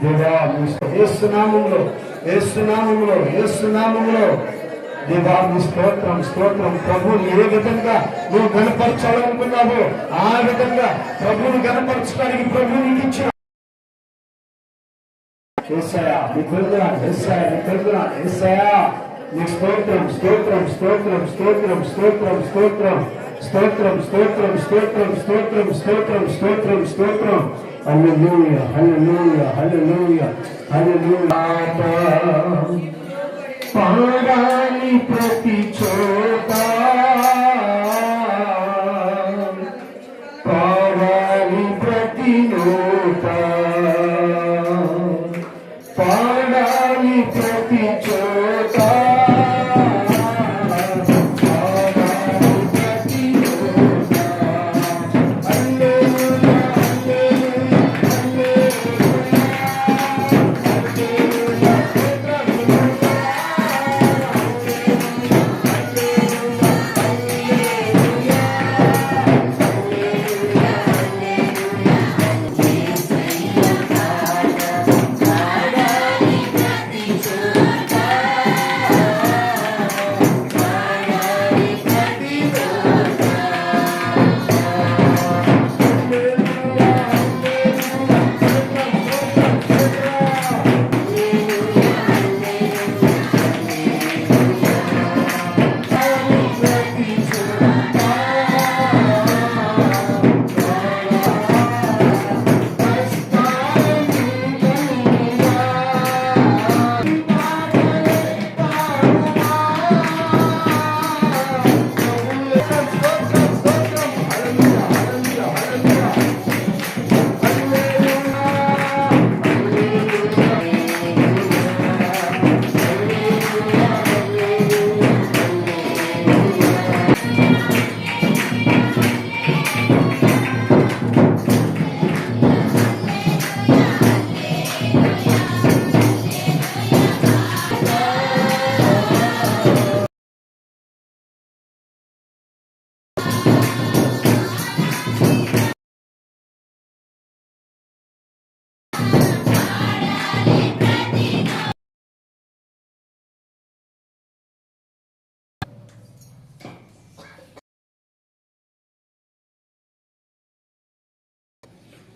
దేవా ఏసునామంలో ఏసునామంలో ఏసునామంలో దేవా నీ స్తోత్రం స్తోత్రం ప్రభువుని ఏ విధంగా నువ్వు కనపరచాలనుకున్నావో ఆ విధంగా ప్రభువుని కనపరచడానికి ప్రభువు నీకు ఇచ్చిన ఏసయా నీ ఏసయా నీ ఏసయా నీ స్తోత్రం స్తోత్రం స్తోత్రం స్తోత్రం స్తోత్రం స్తోత్రం స్తోత్రం స్తోత్రం స్తోత్రం స్తోత్రం స్తోత్రం స్తోత్రం స్తోత్రం హల్లెలూయా హల్లెలూయా హల్లెలూయా హల్లెలూయా పాడాలి ప్రతి చోట.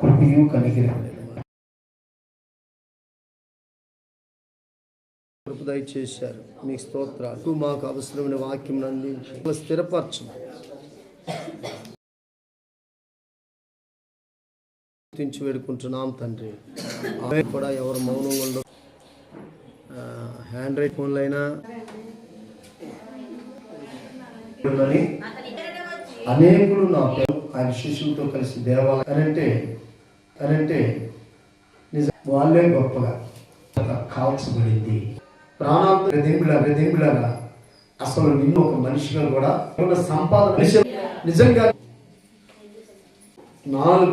కృపయు కృప దయచేశారు మీకు స్తోత్రాలు మాకు అవసరమైన వాక్యం అందించి స్థిరపరచు గుర్తించి వేడుకుంటున్నాం తండ్రి కూడా ఎవరు మౌనంగా ఉండవు హ్యాండ్ రైట్ ఫోన్లు అయినా అని అనేకులు నా ఆయన శిష్యులతో కలిసి దేవాలయం అంటే అంటే నిజం. వాళ్ళే గొప్పగా కాల్చబడింది. ప్రాణాంత రెదింపుల రెదింపులగా అసలు నిన్ను ఒక మనిషిగా కూడా సంపాదన నిజంగా నాలుగు